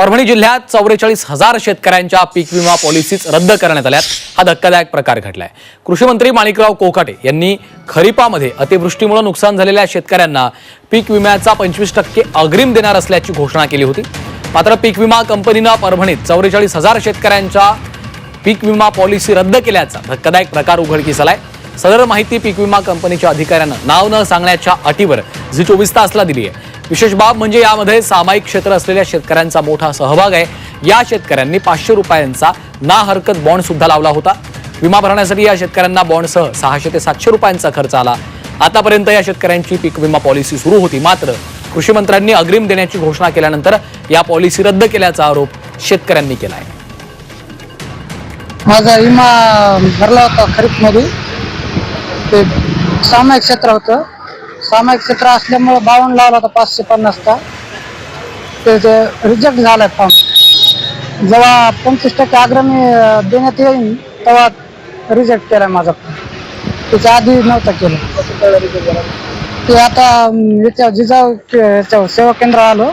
परभणी जिल्ह्यात चौवेचाळीस हजार शेतकऱ्यांच्या पीक विमा पॉलिसीज रद्द करण्यात आल्यात. हा धक्कादायक प्रकार घडलाय. कृषी मंत्री माणिकराव कोकाटे यांनी खरीपामध्ये अतिवृष्टीमुळे नुकसान झालेल्या शेतकऱ्यांना पीक विम्याचा पंचवीस टक्के अग्रिम देणार असल्याची घोषणा केली होती. मात्र पीक विमा कंपनीनं परभणीत चौवेचाळीस हजार शेतकऱ्यांच्या पीक विमा पॉलिसी रद्द केल्याचा धक्कादायक प्रकार उघडकीस आलाय. सदर माहिती पीक विमा कंपनीच्या अधिकाऱ्यानं नाव न सांगण्याच्या अटीवर झी चोवीस तासला दिली आहे विशेष बाब म्हणजे यामध्ये सामायिक क्षेत्र असलेल्या शेतकऱ्यांचा मोठा सहभाग आहे. या शेतकऱ्यांनी पाचशे रुपयांचा ना हरकत बॉन्ड सुद्धा लावला होता. विमा भरण्यासाठी या शेतकऱ्यांना बॉन्डसह सहाशे ते सातशे रुपयांचा खर्च आला. आतापर्यंत या शेतकऱ्यांची पीक विमा पॉलिसी सुरू होती. मात्र कृषी मंत्र्यांनी अग्रिम देण्याची घोषणा केल्यानंतर या पॉलिसी रद्द केल्याचा आरोप शेतकऱ्यांनी केला आहे माझा विमा भरला होता खरीपमध्ये ते सामायिक क्षेत्र होतं. सामायिक क्षेत्र असल्यामुळं बावन्न लावला होता पाचशे पन्नासचा. त्याचे रिजेक्ट झालाय फॉर्म जेव्हा पंचवीस टक्के अग्रमी देण्यात येईल तेव्हा रिजेक्ट केलाय माझा form. त्याच्या आधी नव्हता केलं. ते आता याच्या जिजाऊ याच्यावर सेवा केंद्र आलो.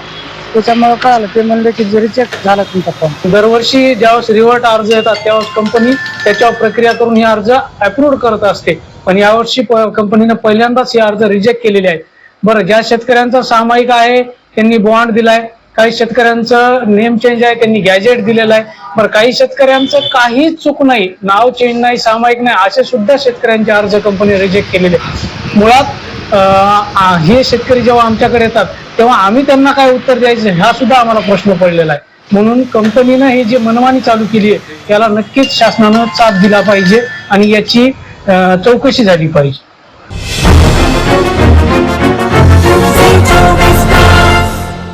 त्याच्यामुळे कळालं ते म्हणले की रिजेक्ट झाला तुमचा फॉर्म दरवर्षी ज्यावेळेस रिवर्ट अर्ज येतात त्यावेळेस कंपनी त्याच्यावर प्रक्रिया करून हे अर्ज अप्रूव्ह करत असते. पण यावर्षी कंपनीने कंपनीनं पहिल्यांदाच हे अर्ज रिजेक्ट केलेले आहेत. बरं ज्या शेतकऱ्यांचा सामायिक आहे त्यांनी बॉन्ड दिलाय. काही शेतकऱ्यांचं नेम चेंज आहे त्यांनी गॅजेट दिलेलं आहे. बरं काही शेतकऱ्यांचं काहीच चूक नाही नाव चेंज नाही सामायिक नाही असे सुद्धा शेतकऱ्यांचे अर्ज कंपनी रिजेक्ट केलेले मुळात हे शेतकरी जेव्हा आमच्याकडे येतात तेव्हा आम्ही त्यांना काय उत्तर द्यायचं? हा सुद्धा आम्हाला प्रश्न पडलेला आहे. म्हणून कंपनीनं हे जे मनमानी चालू केली आहे याला नक्कीच शासनानं साथ दिला पाहिजे आणि याची चौकशी झाली पाहिजे.